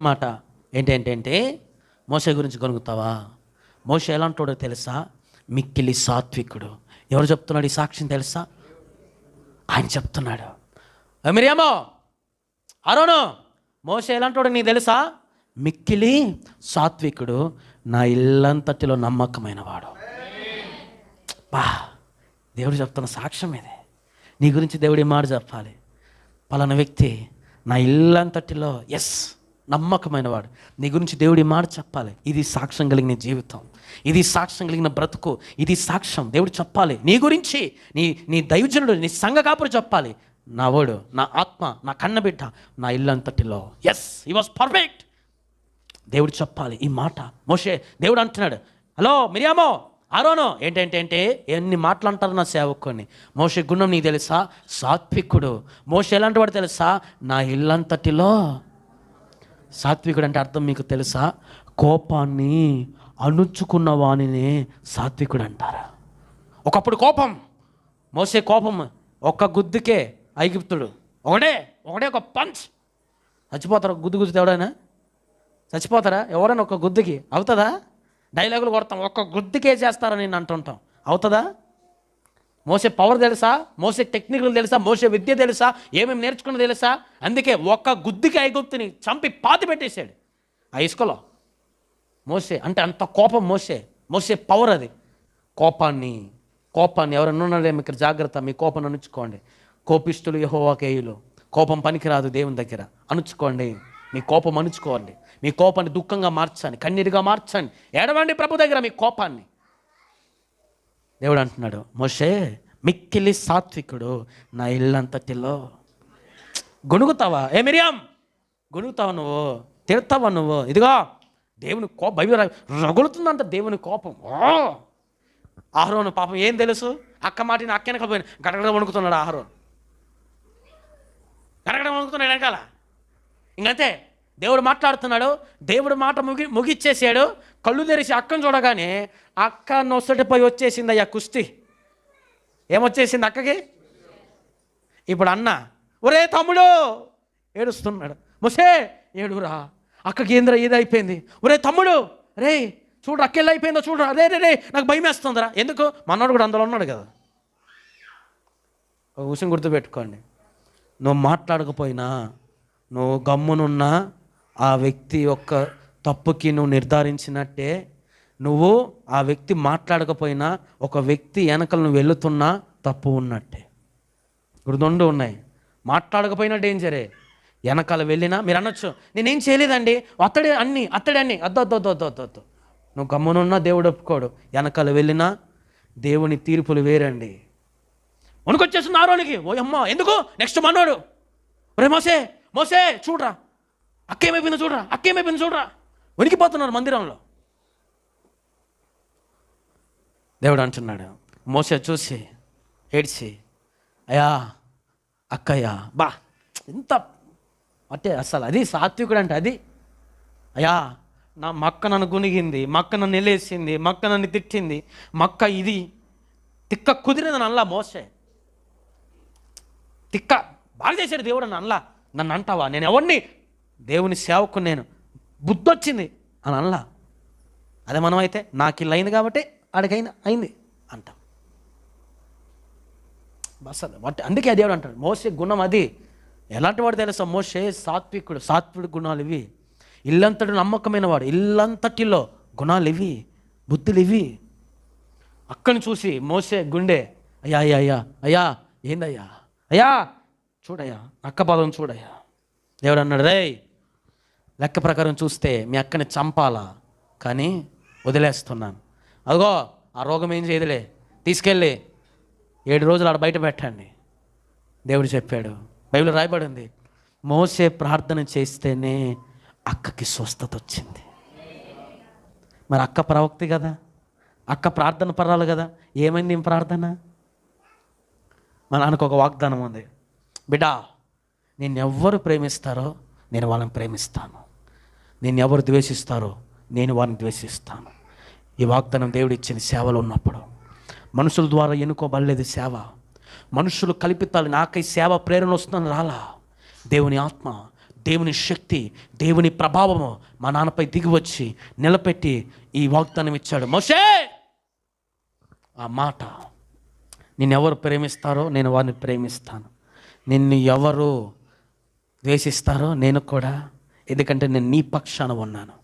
మాట ఏంటంటే మోసే గురించి కొనుగుతావా మోసే ఎలాంటోడో తెలుసా? మిక్కిలి సాత్వికుడు. ఎవరు చెప్తున్నాడు ఈ సాక్ష్యం తెలుసా? ఆయన చెప్తున్నాడు. మీరేమో అరోను మోసే ఎలాంటోడు నీకు తెలుసా? మిక్కిలి సాత్వికుడు నా ఇల్లంతటిలో నమ్మకమైన వాడు బా! దేవుడు చెప్తున్న సాక్ష్యం ఇది. నీ గురించి దేవుడి మాట చెప్పాలి. పలానా వ్యక్తి నా ఇల్లంతటిలో ఎస్ నమ్మకమైన వాడు నీ గురించి దేవుడి మాట చెప్పాలి. ఇది సాక్ష్యం కలిగిన జీవితం. ఇది సాక్ష్యం కలిగిన బ్రతుకు. ఇది సాక్ష్యం. దేవుడు చెప్పాలి. నీ గురించి నీ నీ దైవజనుడు నీ సంఘ కాపురు చెప్పాలి. నా వాడు నా ఆత్మ నా కన్నబిడ్డ నా ఇల్లంతటిలో ఎస్ ఈ వాస్ పర్ఫెక్ట్ దేవుడు చెప్పాలి ఈ మాట. మోషే దేవుడు అంటున్నాడు హలో మిరియామో ఆరోను. ఏంటంటే అంటే ఎన్ని మాటలు అంటారు నా సేవకుని? మోషే గుణం నీకు తెలుసా? సాత్వికుడు. మోషే ఎలాంటి వాడు తెలుసా? నా ఇల్లంతటిలో సాత్వికుడు అంటే అర్థం మీకు తెలుసా? కోపాన్ని అణుచుకున్న వాణిని సాత్వికుడు అంటారు ఒకప్పుడు కోపం మోసే కోపం ఒక్క గుద్దుకే ఐగుప్తుడు. ఒకడే ఒకడే ఒక పంచ్. చచ్చిపోతారు గుద్దు గుద్దు ఎవడైనా? చచ్చిపోతారా? ఎవరైనా ఒక గుద్దుకి? అవుతుందా? డైలాగులు కొడతాం ఒక్క గుద్దుకే చేస్తారని నేను అంటుంటాం. అవుతుందా? మోసే పవర్ తెలుసా? మోసే టెక్నికల్ తెలుసా? మోసే విద్య తెలుసా? ఏమేమి నేర్చుకున్న తెలుసా? అందుకే ఒక్క గుద్దుకి ఐగుప్తుని చంపి పాతి పెట్టేశాడు. ఆ ఇసుకలో. మోసే అంటే అంత కోపం మోసే. మోసే పవర్ అది. కోపాన్ని కోపాన్ని ఎవరన్నా ఉన్నారే మీకు జాగ్రత్త మీ కోపం అణుచుకోండి. కోపిస్తులు యహోవాకేయులు కోపం పనికిరాదు దేవుని దగ్గర. అణుచుకోండి. మీ కోపం అణుచుకోండి. మీ కోపాన్ని దుఃఖంగా మార్చండి. కన్నీరుగా మార్చండి. ఏడవండి ప్రభు దగ్గర మీ కోపాన్ని. దేవుడు అంటున్నాడు మోషే మిక్కిలి సాత్వికుడు నా ఇల్లంతటిలో గొణుగుతావా? ఏ మిరియాం గొణుగుతావా నువ్వు? తిడతావా నువ్వు? ఇదిగో దేవుని కోపం బైబిల్ రగులుతుందంట దేవుని కోపం. ఓ ఆహరోను పాపం ఏం తెలుసు? అక్క మాటిని అక్క వెనక పోయిన గడగడ వణుకుతున్నాడు ఆహరోన్. గడగడ వణుకుతున్నాడు వెనకాల. ఇంకంతే. దేవుడు మాట్లాడుతున్నాడు దేవుడు మాట ముగి ముగిచ్చేసాడు కళ్ళు తెరిచి అక్కను చూడగానే అక్క నొసటిపై వచ్చేసింది అయ్యా కుస్తీ. ఏమొచ్చేసింది అక్కకి? ఇప్పుడు అన్న ఒరే తమ్ముడు! ఏడుస్తున్నాడు. ముసే ఏడురా అక్కకి ఏంద్ర ఏదైపోయింది? అయిపోయింది ఒరే తమ్ముడు! రే చూడు అక్కెళ్ళి అయిపోయిందో చూడు రే. రే రే నాకు భయం వేస్తుందిరా. ఎందుకు? మనోడు కూడా అందులో ఉన్నాడు కదా. ఒక విషయం గుర్తుపెట్టుకోండి. నువ్వు మాట్లాడకపోయినా నువ్వు గమ్మునున్నా ఆ వ్యక్తి యొక్క తప్పుకి నువ్వు నిర్ధారించినట్టే నువ్వు ఆ వ్యక్తి మాట్లాడకపోయినా ఒక వ్యక్తి వెనకలు నువ్వు వెళుతున్నా తప్పు ఉన్నట్టే. ఇప్పుడు రెండు ఉన్నాయి. మాట్లాడకపోయినా డేంజరే. వెనకాల వెళ్ళినా మీరు అనొచ్చు. నేనేం చేయలేదండి. అత్తడే అన్ని అత్తడే అన్ని. అద్దు అద్దు అద్దు అద్దు అద్దు నువ్వు గమ్మునున్నా దేవుడు ఒప్పుకోడు. వెనకాల వెళ్ళినా దేవుని తీర్పులు వేరండి. వణుకొచ్చేస్తున్న ఆరోనికి. ఓ అమ్మ ఎందుకు? నెక్స్ట్ మనోడు. రే మోసే మోసే చూడరా. అక్కేమైపోయిందో చూడరా అక్కేమైపోయిందో చూడరా. వణికిపోతున్నారు మందిరంలో. దేవుడు అంటున్నాడు మోసే చూసి ఏడ్చి అయ్యా అక్కయ్యా బా ఎంత అంటే అసలు అది సాత్వికుడు అంటే అది. అయ్యా నా మక్క నన్ను గునిగింది మక్క నన్ను నిలేసింది మక్క నన్ను తిట్టింది మక్క ఇది. తిక్క కుదిరింది నల్లా మోసే. తిక్క బాగా చేశాడు దేవుడు నన్ను నన్ను అంటావా? నేను ఎవరిని దేవుని సేవకు నేను బుద్ధి వచ్చింది అని అనలా. అదే మనం అయితే నాకు ఇలా అయింది కాబట్టి ఆడికైనా అయింది అంటాం. బస్ అది. వాటి అందుకే దేవుడు అంటాడు మోసే గుణం అది. ఎలాంటి వాడు తెలుసా? మోసే సాత్వికుడు సాత్వికుడు గుణాలు ఇవి. ఇల్లంతటి నమ్మకమైన వాడు ఇల్లంతటిలో గుణాలు ఇవి బుద్ధులు ఇవి. అక్కని చూసి మోసే గుండె అయ్యా అయ్యా అయ్యా అయ్యా ఏందయ్యా? అయ్యా చూడయ్యా అక్క పదం చూడయ్యా. దేవుడు అన్నాడు రే లెక్క ప్రకారం చూస్తే మీ అక్కని చంపాలా? కానీ వదిలేస్తున్నాను. అదిగో ఆ రోగం ఏం చేయదులే. తీసుకెళ్ళి ఏడు రోజులు ఆడ బయట పెట్టండి. దేవుడు చెప్పాడు. బైబిల్ రాయబడింది మోసే ప్రార్థన చేస్తేనే అక్కకి స్వస్థత వచ్చింది. మరి అక్క ప్రవక్తి కదా? అక్క ప్రార్థన పర్రాలు కదా? ఏమైంది ఏం ప్రార్థన? మా నాన్నకు ఒక వాగ్దానం ఉంది. బిడ్డా నేను ఎవ్వరు ప్రేమిస్తారో నేను వాళ్ళని ప్రేమిస్తాను. నేను ఎవరు ద్వేషిస్తారో నేను వారిని ద్వేషిస్తాను. ఈ వాగ్దానం దేవుడు ఇచ్చిన సేవలు ఉన్నప్పుడు మనుషుల ద్వారా ఎన్నుకోబడలేదు సేవ. మనుషులు కల్పితాలు నాకై సేవ ప్రేరణ వస్తుందని రాలా. దేవుని ఆత్మ దేవుని శక్తి దేవుని ప్రభావము మా నాన్నపై దిగి వచ్చి నిలబెట్టి ఈ వాగ్దానం ఇచ్చాడు. మోషే! ఆ మాట నిన్ను ఎవరు ప్రేమిస్తారో నేను వారిని ప్రేమిస్తాను. నిన్ను ఎవరు ద్వేషిస్తారో నేను కూడా ఎందుకంటే నేను నీ పక్షాన ఉన్నాను.